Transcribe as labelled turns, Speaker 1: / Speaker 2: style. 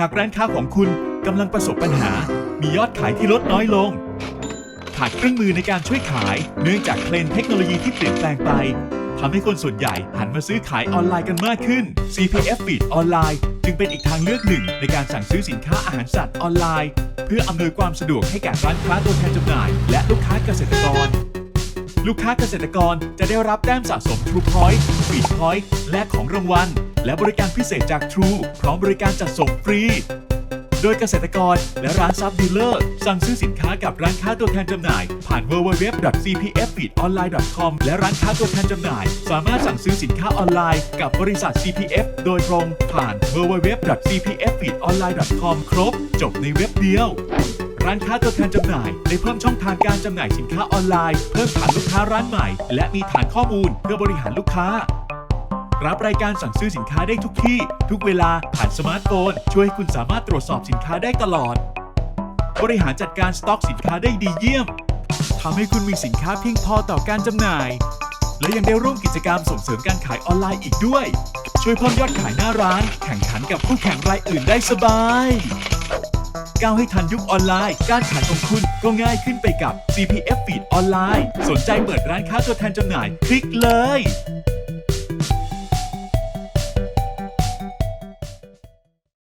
Speaker 1: หากร้านค้าของคุณกำลังประสบปัญหา มียอดขายที่ลดน้อยลง ขาดเครื่องมือในการช่วยขาย เนื่องจากเทรนเทคโนโลยีที่เปลี่ยนแปลงไปทำให้คนส่วนใหญ่หันมาซื้อขายออนไลน์กันมากขึ้น CPF Feed ออนไลน์จึงเป็นอีกทางเลือกหนึ่งในการสั่งซื้อสินค้าอาหารสัตว์ออนไลน์ เพื่ออำนวยความสะดวกให้แก่ร้านค้าตัวแทนจำหน่าย และลูกค้าเกษตรกร ลูกค้าเกษตรกรจะได้รับแต้มสะสม True Point Feed Point และของรางวัล และบริการพิเศษจาก True พร้อมบริการจัดส่งฟรี โดยเกษตรกรและร้านซับดีลเลอร์ สั่งซื้อสินค้ากับร้านค้าตัวแทนจำหน่าย ผ่าน www.cpffeedonline.com และร้านค้าตัวแทนจำหน่าย สามารถสั่งซื้อสินค้าออนไลน์กับบริษัท CPF โดยตรงผ่าน www.cpffeedonline.com ครบ จบในเว็บเดียวร้านค้าตัวแทนจำหน่ายได้เพิ่มช่องทางการจำหน่ายสินค้าออนไลน์ เพิ่มฐานลูกค้าร้านใหม่ และมีฐานข้อมูลเพื่อบริหารลูกค้า รับรายการสั่งซื้อสินค้าได้ทุกที่ ทุกเวลาผ่านสมาร์ทโฟน ช่วยให้คุณสามารถตรวจสอบสินค้าได้ตลอด บริหารจัดการสต็อกสินค้าได้ดีเยี่ยมทำให้คุณมีสินค้าเพียงพอต่อการจำหน่าย และยังได้ร่วมกิจกรรมส่งเสริมการขายออนไลน์อีกด้วย ช่วยเพิ่มยอดขายหน้าร้าน แข่งขันกับคู่แข่งรายอื่นได้สบายก้าวให้ทันยุคออนไลน์ การขายของคุณก็ง่ายขึ้นไปกับ CPF Feed ออนไลน์ สนใจเปิดร้านค้าตัวแทนจำหน่าย คลิกเลย